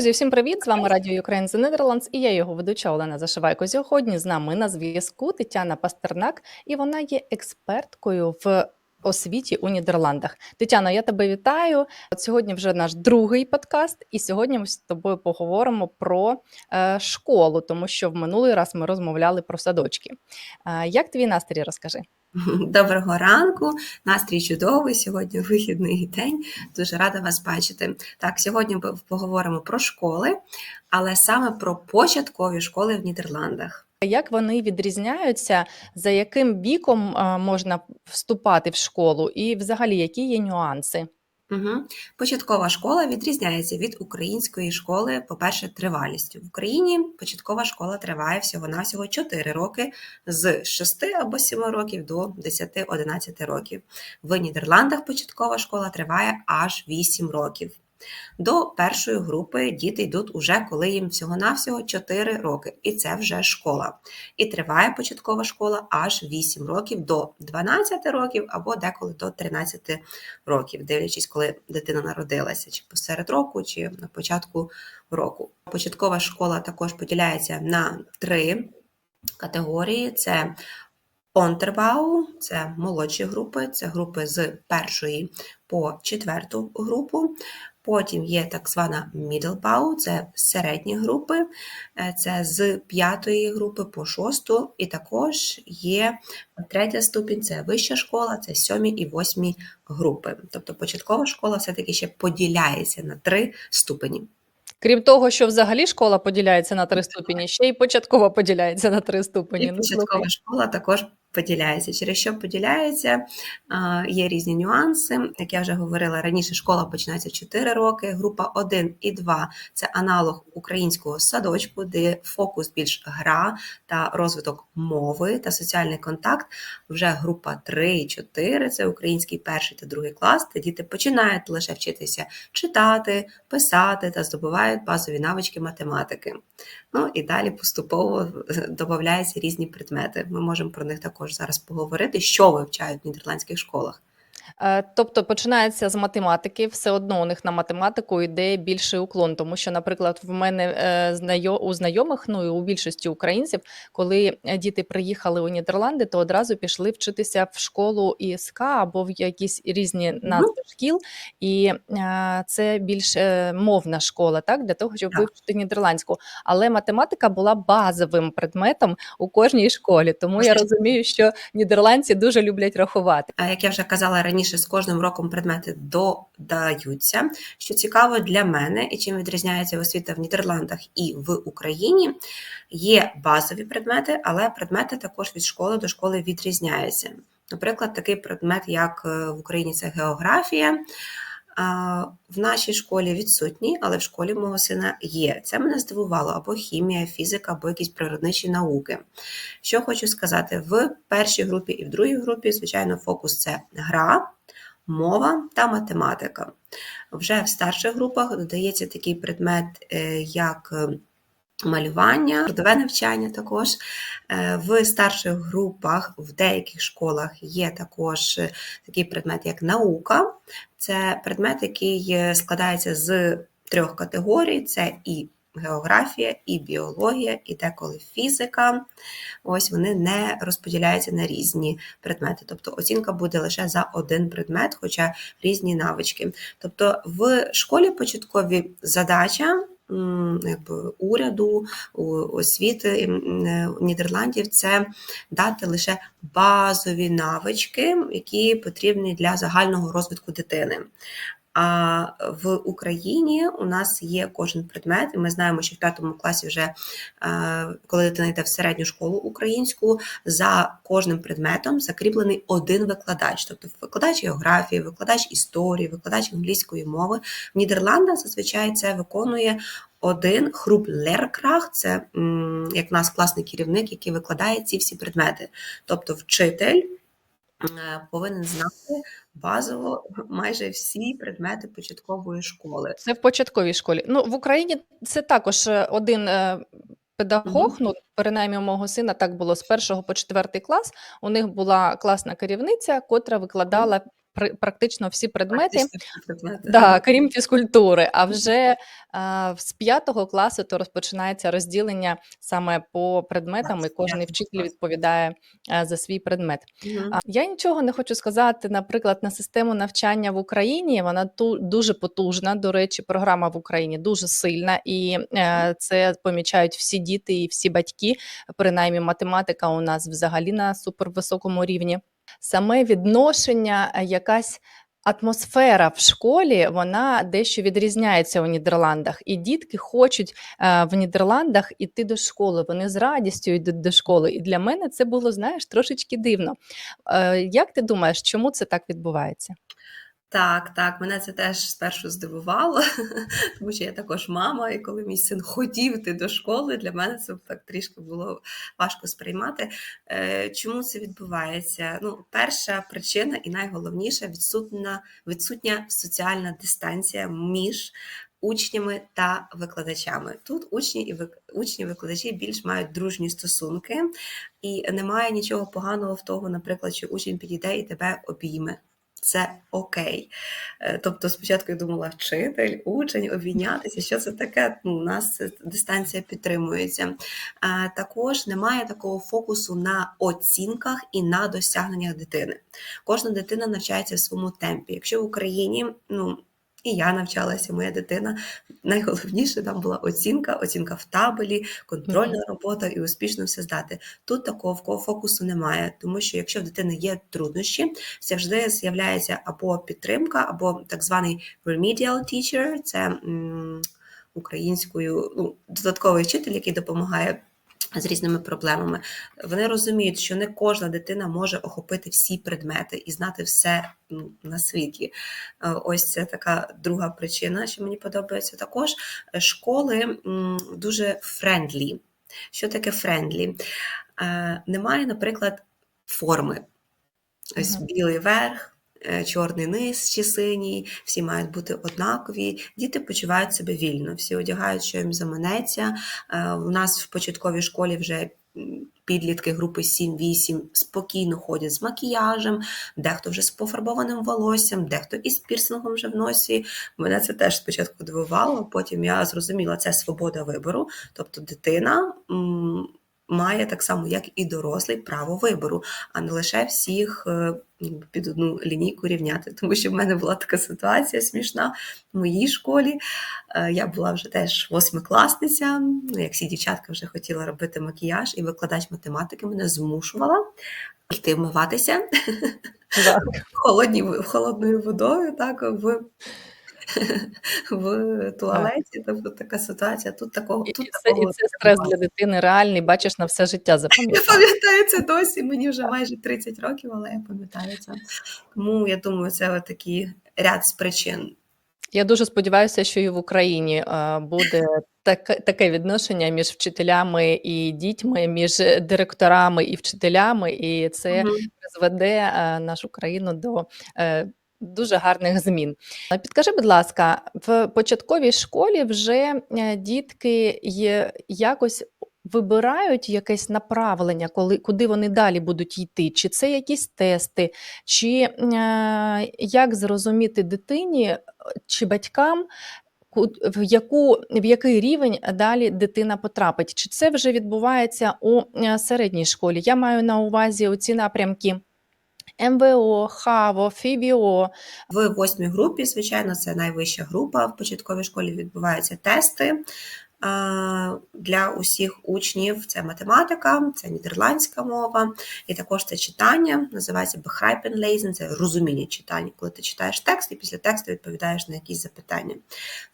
Друзі, всім привіт! З вами Радіо Ukraine The Netherlands і я його ведуча Олена Зашивайко. Сьогодні з нами на зв'язку Тетяна Пастернак, і вона є експерткою в освіті у Нідерландах. Тетяно, я тебе вітаю. От сьогодні вже наш другий подкаст, і сьогодні ми з тобою поговоримо про е, школу, тому що в минулий раз ми розмовляли про садочки. Е, як твій настрій розкажи? Доброго ранку, настрій чудовий. Сьогодні вихідний день. Дуже рада вас бачити. Так, сьогодні поговоримо про школи, але саме про початкові школи в Нідерландах. Як вони відрізняються, за яким віком можна вступати в школу, і взагалі які є нюанси? Угу. Початкова школа відрізняється від української школи, по-перше, тривалістю. В Україні початкова школа триває всього-навсього 4 роки з 6 або 7 років до 10-11 років. В Нідерландах початкова школа триває аж 8 років. До першої групи діти йдуть уже коли їм всього-навсього 4 роки, і це вже школа. І триває початкова школа аж 8 років до 12 років або деколи до 13 років, дивлячись, коли дитина народилася, чи посеред року, чи на початку року. Початкова школа також поділяється на три категорії: це Онтербау це молодші групи, це групи з першої по четверту групу. Потім є так звана Мідлбау, це середні групи, е, це з п'ятої групи по шосту, і також є третя ступінь, це вища школа, це сьомі і восьмі групи. Тобто початкова школа все-таки ще поділяється на три ступені. Крім того, що взагалі школа поділяється на три ступені, ще й початкова поділяється на три ступені. І початкова школа також поділяється. Через що поділяється, є різні нюанси. Як я вже говорила раніше, школа починається в 4 роки. Група 1 і 2 це аналог українського садочку, де фокус більш гра та розвиток мови та соціальний контакт. Вже група 3 і 4 це український перший та другий клас, де діти починають лише вчитися читати, писати та здобувають базові навички математики. Ну і далі поступово додаються різні предмети. Ми можемо про них також зараз поговорити, що вивчають в нідерландських школах. Е, тобто починається з математики, все одно у них на математику йде більший уклон, тому що, наприклад, в мене е, у знайомих, ну і у більшості українців, коли діти приїхали у Нідерланди, то одразу пішли вчитися в школу ІСК або в якісь різні назви шкіл, і е, це більш мовна школа, так для того, щоб вивчити нідерландську. Але математика була базовим предметом у кожній школі, тому я розумію, що нідерландці дуже люблять рахувати. А як я вже казала раніше з кожним роком предмети додаються. Що цікаво для мене і чим відрізняється освіта в Нідерландах і в Україні, є базові предмети, але предмети також від школи до школи відрізняються. Наприклад, такий предмет, як е, в Україні, це географія. В нашій школі відсутні, але в школі мого сина є. Це мене здивувало або хімія, фізика, або якісь природничі науки. Що хочу сказати, в першій групі і в другій групі, звичайно, фокус це гра, мова та математика. Вже в старших групах додається такий предмет, е, як малювання, трудове навчання також. Е, в старших групах, в деяких школах є також такий предмет, як наука. Це предмет, який складається з трьох категорій: це і географія, і біологія, і деколи фізика. Ось вони не розподіляються на різні предмети. Тобто оцінка буде лише за один предмет, хоча різні навички. Тобто в школі початкові задача. Якби уряду освіти Нідерландів це дати лише базові навички, які потрібні для загального розвитку дитини. А в Україні у нас є кожен предмет, і ми знаємо, що в п'ятому класі вже е, коли дитина йде в середню школу українську, за кожним предметом закріплений один викладач, тобто викладач географії, викладач історії, викладач англійської мови. В Нідерландах зазвичай це виконує. Один хруп леркрах це як в нас класний керівник, який викладає ці всі предмети. Тобто вчитель Е, повинен знати базово майже всі предмети початкової школи. Це в початковій школі. Ну в Україні це також е, один е, педагог. Ну принаймні у мого сина так було з першого по четвертий клас. У них була класна керівниця, котра викладала практично всі предмети, предмети. да, крім фізкультури. А вже а, з п'ятого класу то розпочинається розділення саме по предметам, і кожен вчитель відповідає а, за свій предмет. Мгм. А, Я нічого не хочу сказати, наприклад, на систему навчання в Україні. Вона ту дуже потужна. До речі, програма в Україні дуже сильна, і е, це помічають всі діти і всі батьки. Принаймні, математика у нас взагалі на супервисокому рівні. Саме відношення, е, якась. Атмосфера в школі вона дещо відрізняється у Нідерландах, і дітки хочуть е, в Нідерландах іти до школи. Вони з радістю йдуть до школи. І для мене це було, знаєш, трошечки дивно. Е, Як ти думаєш, чому це так відбувається? Так, так, мене це теж спершу здивувало, тому що я також мама, і коли мій син хотів йти до школи, для мене це так трішки було важко сприймати. Е, Чому це відбувається? Ну, перша причина і найголовніша відсутня, відсутня соціальна дистанція між учнями та викладачами. Тут учні і учні, викладачі більш мають дружні стосунки, і немає нічого поганого в того, наприклад, що учень підійде і тебе обійме. Це окей. Е, Тобто, спочатку я думала, вчитель, учень, обійнятися, що це таке? Ну, у нас дистанція підтримується. Також немає такого фокусу на оцінках і на досягненнях дитини. Кожна дитина навчається в своєму темпі. Якщо в Україні, ну і я навчалася, моя дитина. Найголовніше там була оцінка, оцінка в табелі, контрольна робота і успішно все здати. Тут такого фокусу немає, тому що якщо в дитини є труднощі, завжди з'являється або підтримка, або так званий remedial teacher, це м, українською ну, додатковий вчитель, який допомагає. З різними проблемами вони розуміють, що не кожна дитина може охопити всі предмети і знати все ну, на світі. Е, Ось це така друга причина, що мені подобається. Також школи дуже френдлі. Що таке френдлі? Е, Немає, наприклад, форми. Ось білий верх, чорний низ чи синій, всі мають бути однакові. Діти почувають себе вільно, всі одягають, що їм заманеться. Е, У нас в початковій школі вже підлітки групи 7-8 спокійно ходять з макіяжем, дехто вже з пофарбованим волоссям, дехто із пірсингом вже в носі. Мене це теж спочатку дивувало, потім я зрозуміла, це свобода вибору. Тобто дитина має так само, як і дорослий, право вибору, а не лише всіх е, під одну лінійку рівняти. Тому що в мене була така ситуація смішна в моїй школі. Е, Я була вже теж восьмикласниця, ну, як всі дівчатка вже хотіла робити макіяж, і викладач математики мене змушувала йти вмиватися холодною водою, так, в, в туалеті. Тобто така ситуація. Тут такого І, тут це, і це стрес для дитини реальний, бачиш на все життя Я запам'ятав. пам'ятаю це досі, мені вже майже 30 років, але я пам'ятаю це. Тому я думаю, це такий ряд з причин. Я дуже сподіваюся, що і в Україні е, буде таке, таке відношення між вчителями і дітьми, між директорами і вчителями, і це призведе е, нашу країну до е, дуже гарних змін. Е, Підкажи, будь ласка, в початковій школі вже е, дітки якось. Вибирають якесь направлення, коли куди вони далі будуть йти, чи це якісь тести, чи е, як зрозуміти дитині е, чи батькам, в яку в який рівень далі дитина потрапить? Чи це вже відбувається у середній школі? Я маю на увазі оці напрямки МВО, ХАВО, ФІБІО. В восьмій групі, звичайно, це найвища група. В початковій школі відбуваються тести. Для усіх учнів це математика, це нідерландська мова, і також це читання, називається begrijpenlezen, це розуміння читання, коли ти читаєш текст і після тексту відповідаєш на якісь запитання.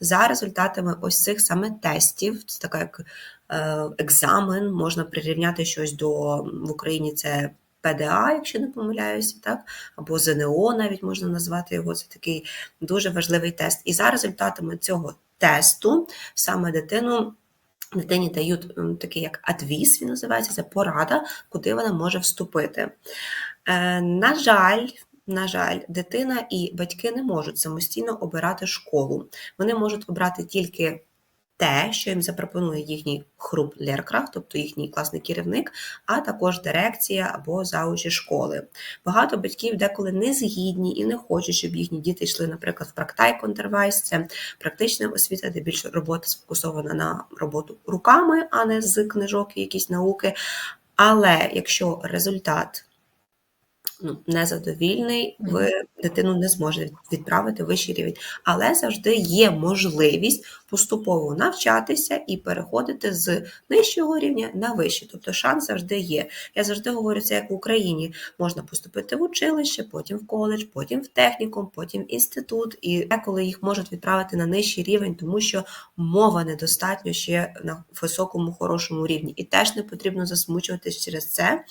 За результатами ось цих саме тестів, це така як е, екзамен, можна прирівняти щось до в Україні це ПДА, якщо не помиляюся, так або ЗНО, навіть можна назвати його. Це такий дуже важливий тест. І за результатами цього тесту саме дитину. Дитині дають такий як адвіз, він називається, це порада, куди вона може вступити. Е, на жаль, на жаль, дитина і батьки не можуть самостійно обирати школу. Вони можуть обрати тільки те, що їм запропонує їхній хруп Леркрах, тобто їхній класний керівник, а також дирекція або заучі школи. Багато батьків деколи не згідні і не хочуть, щоб їхні діти йшли, наприклад, в практайконтервайс, це практична освіта, де більше робота сфокусована на роботу руками, а не з книжок і якісь науки. Але якщо результат ну, незадовільний, ви дитину не зможете відправити в вищий рівень. Але завжди є можливість поступово навчатися і переходити з нижчого рівня на вищий. Тобто шанс завжди є. Я завжди говорю це як в Україні. Можна поступити в училище, потім в коледж, потім в технікум, потім в інститут. І деколи їх можуть відправити на нижчий рівень, тому що мова недостатньо ще на високому хорошому рівні. І теж не потрібно засмучуватись через це,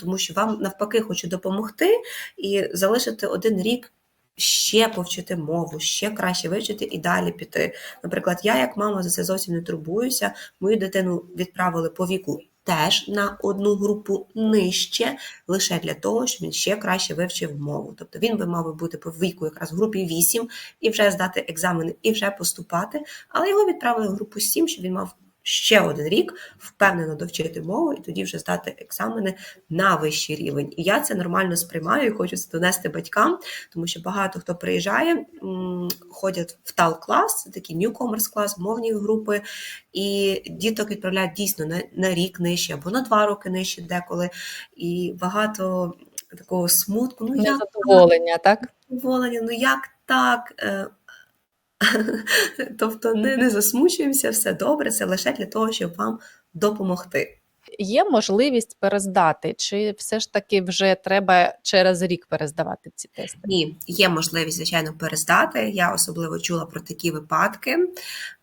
тому що вам навпаки хочу допомогти і залишити один рік. Ще повчити мову, ще краще вивчити і далі піти. Наприклад, я, як мама, за це зовсім не турбуюся. Мою дитину відправили по віку теж на одну групу нижче, лише для того, щоб він ще краще вивчив мову. Тобто він би мав бути по віку якраз в групі 8 і вже здати екзамени, і вже поступати. Але його відправили в групу 7, щоб він мав ще один рік впевнено довчити мову і тоді вже здати екзамени на вищий рівень. І я це нормально сприймаю і хочу це донести батькам, тому що багато хто приїжджає, ходять в тал-клас, це такий newcomers клас, мовні групи, і діток відправляють дійсно на, на рік нижче або на два роки нижче деколи. І багато такого смутку. Ну як Незадоволення, так? задоволення, ну як так? Тобто не, не засмучуємося, все добре, це лише для того, щоб вам допомогти. Є можливість перездати, чи все ж таки вже треба через рік перездавати ці тести? Ні, є можливість, звичайно, перездати. Я особливо чула про такі випадки.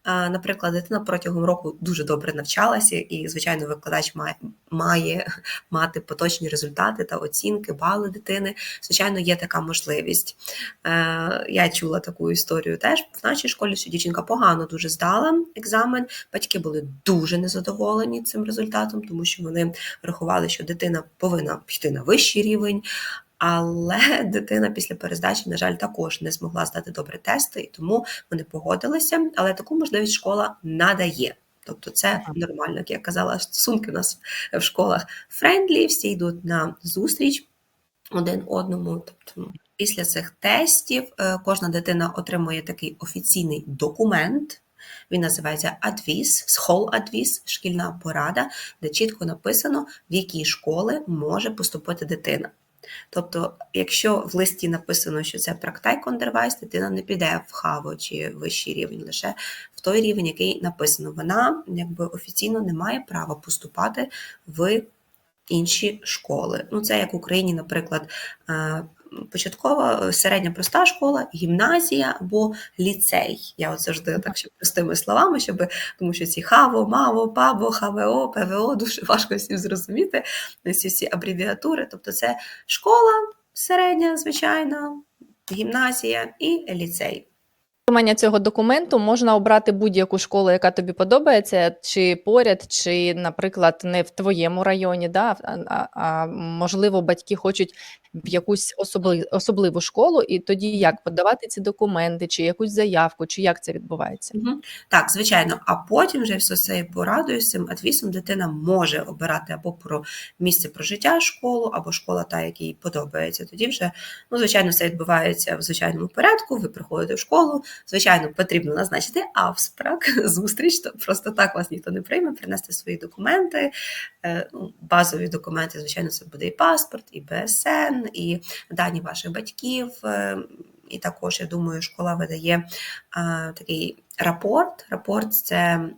Наприклад, дитина протягом року дуже добре навчалася, і, звичайно, викладач має, має мати поточні результати та оцінки, бали дитини. Звичайно, є така можливість. Е, Я чула таку історію теж в нашій школі, що дівчинка погано дуже здала екзамен. Батьки були дуже незадоволені цим результатом, тому що вони рахували, що дитина повинна піти на вищий рівень. Але дитина після перездачі, на жаль, також не змогла здати добре тести, і тому вони погодилися. Але таку можливість школа надає. Тобто це нормально, як я казала, стосунки у нас в школах френдлі, всі йдуть на зустріч один одному. Тобто, після цих тестів е, кожна дитина отримує такий офіційний документ. Він називається адвіз, схол адвіз, шкільна порада, де чітко написано, в які школи може поступити дитина. Тобто, якщо в листі написано, що це практайкондервайс, дитина не піде в хаво чи вищий рівень, лише в той рівень, який написано. Вона якби офіційно не має права поступати в інші школи. Ну, це як в Україні, наприклад, е, початкова середня проста школа, гімназія або ліцей. Я от завжди так ще простими словами, щоб тому що ці хаво, маво, пабо, хавео, ПВО дуже важко всім зрозуміти. Ці всі абревіатури. Тобто, це школа середня, звичайна, гімназія і ліцей. Отримання цього документу можна обрати будь-яку школу, яка тобі подобається, чи поряд, чи, наприклад, не в твоєму районі, да, а, а, можливо, батьки хочуть в якусь особли, особливу школу, і тоді як подавати ці документи, чи якусь заявку, чи як це відбувається? Так, звичайно, а потім вже все це порадою цим адвісом дитина може обирати або про місце прожиття школу, або школа та, яка їй подобається. Тоді вже, ну, звичайно, все відбувається в звичайному порядку. Ви приходите в школу. Звичайно, потрібно назначити авспрак, зустріч. То просто так вас ніхто не прийме, принести свої документи. Е, ну, Базові документи, звичайно, це буде і паспорт, і БСН, і дані ваших батьків. е, І також, я думаю, школа видає а, такий рапорт. Рапорт це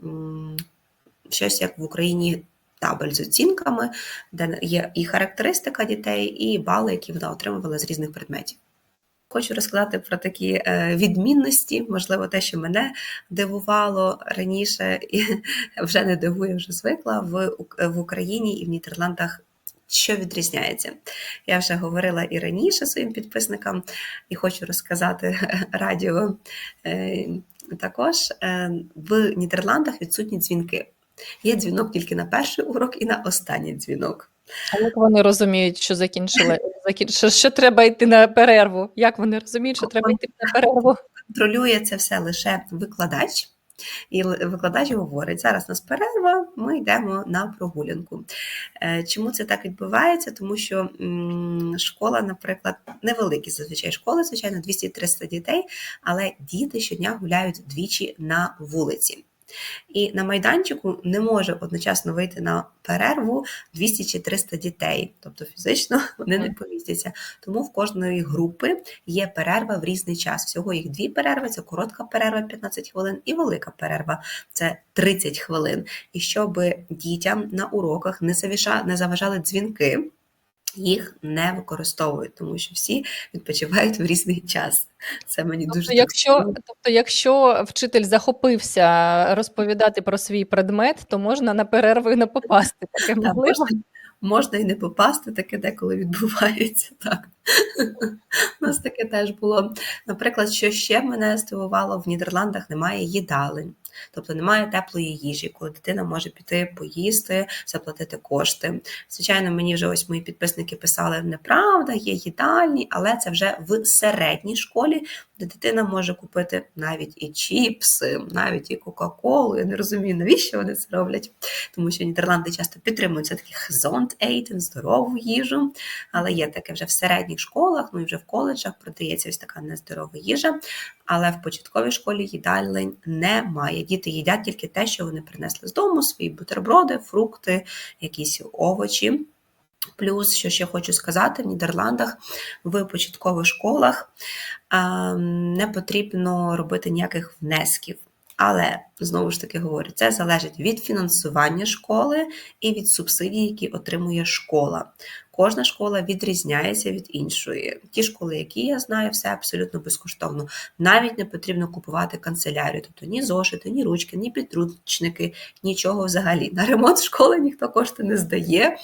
щось як в Україні табель з оцінками, де є і характеристика дітей, і бали, які вона отримувала з різних предметів. Хочу розказати про такі е, відмінності, можливо, те, що мене дивувало раніше, і вже не дивує, вже звикла в, Україні і в Нідерландах. Що відрізняється? Я вже говорила і раніше своїм підписникам, і хочу розказати радіо е, також. Е, В Нідерландах відсутні дзвінки. Є дзвінок тільки на перший урок і на останній дзвінок. А як вони розуміють, що закінчили, закін... що, треба йти на перерву? Як вони розуміють, що треба йти на перерву? Контролює це все лише викладач. І викладач говорить: зараз у нас перерва, ми йдемо на прогулянку. Е, Чому це так відбувається? Тому що школа, наприклад, невеликі зазвичай школи, звичайно, 200-300 дітей, але діти щодня гуляють двічі на вулиці. І на майданчику не може одночасно вийти на перерву 200 чи 300 дітей, тобто фізично вони не помістяться. Тому в кожної групи є перерва в різний час. Всього їх дві перерви: це коротка перерва 15 хвилин і велика перерва це 30 хвилин. І щоб дітям на уроках не завіша- не заважали дзвінки. Їх не використовують, тому що всі відпочивають в різний час. Це мені дуже Тобто, так якщо, тобто, якщо вчитель захопився розповідати про свій предмет, то можна на перерву і не попасти. Таке Та, можливо. можна, можна і не попасти, таке деколи відбувається. Так. У нас таке теж було. Наприклад, що ще мене здивувало, в Нідерландах немає їдалень, тобто немає теплої їжі, коли дитина може піти поїсти, заплатити кошти. Звичайно, мені вже ось мої підписники писали, неправда, є їдальні, але це вже в середній школі, де дитина може купити навіть і чіпси, навіть і Кока-Колу. Я не розумію, навіщо вони це роблять тому що Нідерланди часто підтримують все-таки gezond здорову їжу, але є таке вже в середніх школах, ну і вже в коледжах продається ось така нездорова їжа. Але в початковій школі їдалень немає. Діти їдять тільки те, що вони принесли з дому, свої бутерброди, фрукти, якісь овочі. Плюс, що ще хочу сказати, в Нідерландах в початкових школах а, не потрібно робити ніяких внесків. Але знову ж таки говорю, це залежить від фінансування школи і від субсидій, які отримує школа. Кожна школа відрізняється від іншої. Ті школи, які я знаю, все абсолютно безкоштовно. Навіть не потрібно купувати канцелярію, тобто ні зошити, ні ручки, ні підручники, нічого взагалі. На ремонт школи ніхто кошти не здає,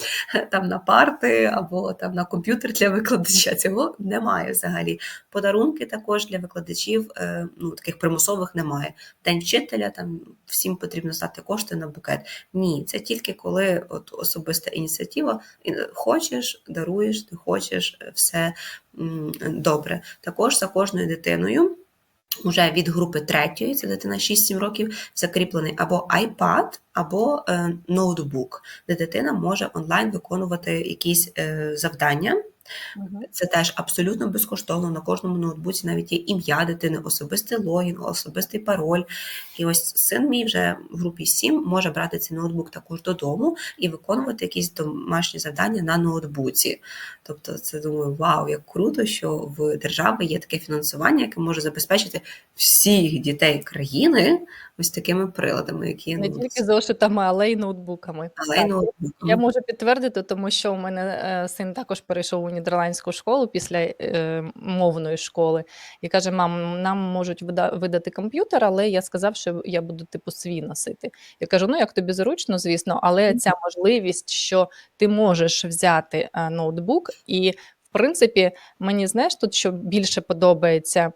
там на парти або там на комп'ютер для викладача. Цього немає взагалі. Подарунки також для викладачів, е, ну таких примусових немає. День вчителя там всім потрібно здати кошти на букет. Ні, це тільки коли от особиста ініціатива і хочеш, даруєш, ти хочеш, е, все добре. Також за кожною дитиною. Уже від групи третьої, це дитина 6-7 років, закріплений або iPad, або е, ноутбук, де дитина може онлайн виконувати якісь е, завдання. Це теж абсолютно безкоштовно. На кожному ноутбуці навіть є ім'я дитини, особистий логін, особистий пароль. І ось син мій вже в групі 7 може брати цей ноутбук також додому і виконувати якісь домашні завдання на ноутбуці. Тобто, це думаю, вау, як круто, що в держави є таке фінансування, яке може забезпечити всіх дітей країни ось такими приладами, які Не ну, тільки зошитами, але й ноутбуками. але й ноутбуками. Я можу підтвердити, тому що у мене е, син також перейшов у нідерландську школу після е, мовної школи і каже: мам, нам можуть вида- видати комп'ютер, але я сказав, що я буду типу свій носити. Я кажу: ну як тобі зручно, звісно, але ця можливість, що ти можеш взяти е, ноутбук, і в принципі, мені знаєш, тут що більше подобається.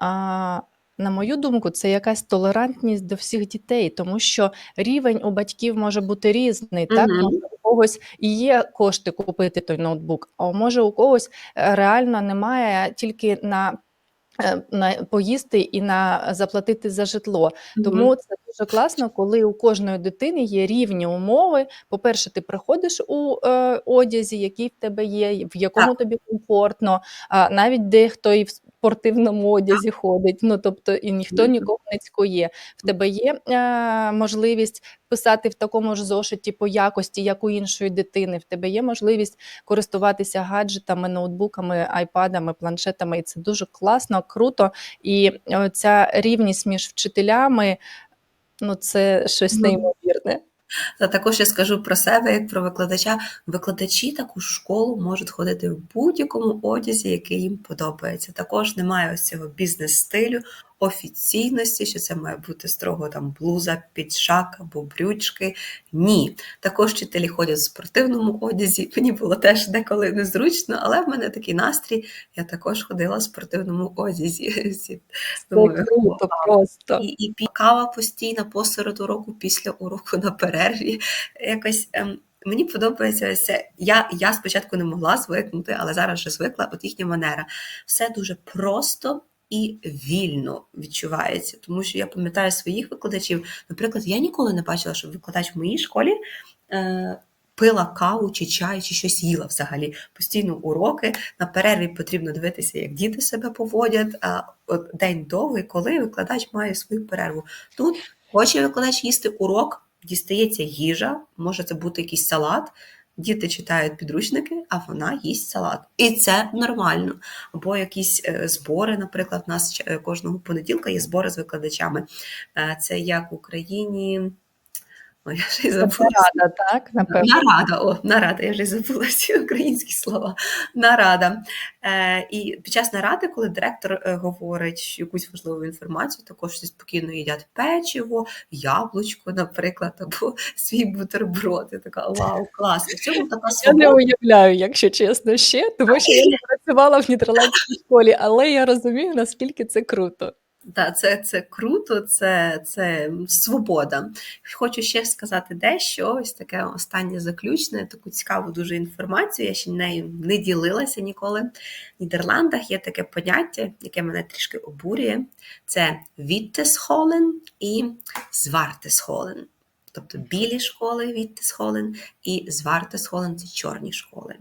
А, на мою думку, це якась толерантність до всіх дітей, тому що рівень у батьків може бути різний. Так, може, у когось і є кошти купити той ноутбук, а може у когось е, реально немає тільки на. е, На поїсти і на заплатити за житло. Тому це дуже класно, коли у кожної дитини є рівні умови. По-перше, ти приходиш у е, одязі, який в тебе є, в якому тобі комфортно, а навіть дехто і в спортивному одязі ходить. Ну тобто, і ніхто нікого не цькує. В тебе є е, можливість писати в такому ж зошиті по якості, як у іншої дитини. В тебе є можливість користуватися гаджетами, ноутбуками, айпадами, планшетами. І це дуже класно, круто. І е, ця рівність між вчителями. Ну, це щось неймовірне. Та також я скажу про себе, як про викладача. Викладачі таку школу можуть ходити в будь-якому одязі, який їм подобається. Також немає ось цього бізнес-стилю, офіційності, що це має бути строго там блуза, підшак або брючки. Ні. Також вчителі ходять в спортивному одязі. Мені було теж деколи незручно, але в мене такий настрій. Я також ходила в спортивному одязі. Це думаю, круто просто. і, і пі- кава постійна посеред уроку, після уроку на перерві. Якось ем, мені подобається це. Я, я спочатку не могла звикнути, але зараз вже звикла. От їхня манера. Все дуже просто, і вільно відчувається. Тому що я пам'ятаю своїх викладачів. Наприклад, я ніколи не бачила, щоб викладач в моїй школі. Е, Пила каву чи чай, чи щось їла взагалі. Постійно уроки. На перерві потрібно дивитися, як діти себе поводять. А от день довгий, коли викладач має свою перерву. Тут хоче викладач їсти урок, дістається їжа, може це бути якийсь салат. Діти читають підручники, а вона їсть салат. І це нормально. Або якісь е, збори, наприклад, у нас е, кожного понеділка є збори з викладачами. Е, Це як в Україні. Ой, я вже й забула. Нарада, так, напевно. Нарада, о, нарада, я вже й забула всі українські слова. Нарада. Е, і під час наради, коли директор е, говорить якусь важливу інформацію, також всі спокійно їдять печиво, яблучко, наприклад, або свій бутерброд. Я така вау, клас. В цьому така Я не уявляю, якщо чесно, ще, тому що я не працювала в нідерландській школі, але я розумію, наскільки це круто. Та, це, це круто, це, це свобода. Хочу ще сказати дещо, ось таке останнє заключне, таку цікаву дуже інформацію. Я ще нею не ділилася ніколи. В Нідерландах є таке поняття, яке мене трішки обурює: це Віттесхолен і Звартесхолен. Тобто білі школи Віттесхолен і Звартесхолен це чорні школи.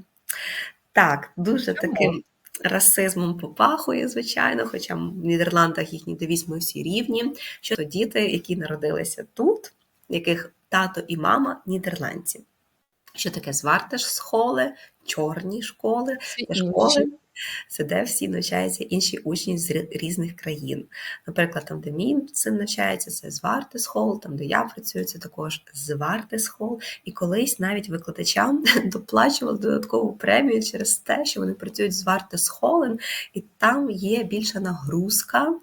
Так, дуже таким расизмом попахує, звичайно, хоча в Нідерландах їхні девіз ми всі рівні. Що то діти, які народилися тут, яких тато і мама нідерландці. Що таке звартешсхоли, чорні школи, це школи, це де всі навчаються інші учні з різних країн. Наприклад, там, де мій син навчається, це з Звартесхол, там, де я працюю, це також з Звартесхол. І колись навіть викладачам доплачували додаткову премію через те, що вони працюють з Звартесхолен, і там є більша нагрузка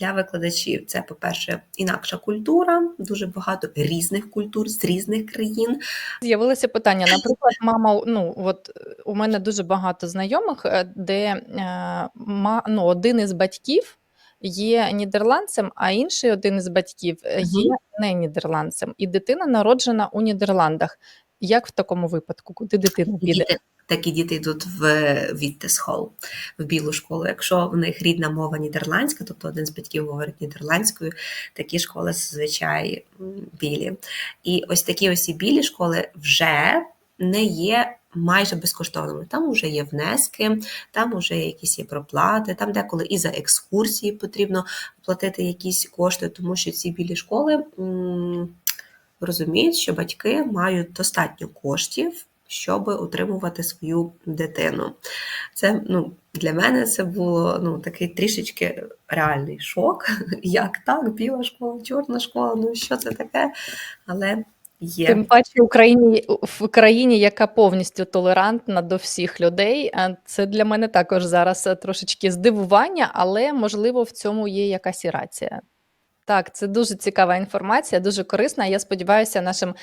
для викладачів. Це, по-перше, інакша культура, дуже багато різних культур з різних країн. З'явилося питання. Наприклад, мама, ну от у мене дуже багато знайомих, е, де ну, один із батьків є нідерландцем, а інший один із батьків е, є не нідерландцем, і дитина народжена у Нідерландах. Як в такому випадку, куди дитина піде? Такі діти йдуть в Віттесхол, в білу школу. Якщо в них рідна мова нідерландська, тобто один з батьків говорить нідерландською, такі школи зазвичай білі. І ось такі ось і білі школи вже не є. Майже безкоштовними. Там вже є внески, там вже якісь є проплати, там деколи і за екскурсії потрібно платити якісь кошти, тому що ці білі школи розуміють, що батьки мають достатньо коштів, щоб утримувати свою дитину. Це ну, для мене це було ну, такий трішечки реальний шок. Як так, біла школа, чорна школа, ну що це таке? Але є. Тим паче Україні в країні, яка повністю толерантна до всіх людей. Це для мене також зараз е, трошечки здивування, але можливо в цьому є якась і рація. Так, це дуже цікава інформація, дуже корисна. Я сподіваюся, нашим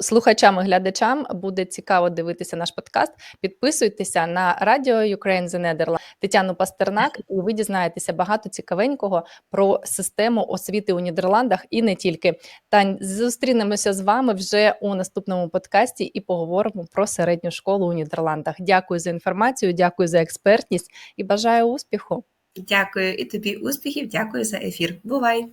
слухачам і глядачам буде цікаво дивитися наш подкаст. Підписуйтеся на радіо Ukraine the Netherlands Тетяну Пастернак, і ви дізнаєтеся багато цікавенького про систему освіти у Нідерландах і не тільки. Тань, зустрінемося з вами вже у наступному подкасті і поговоримо про середню школу у Нідерландах. Дякую за інформацію, дякую за експертність і бажаю успіху. Дякую і тобі успіхів, дякую за ефір. Бувай!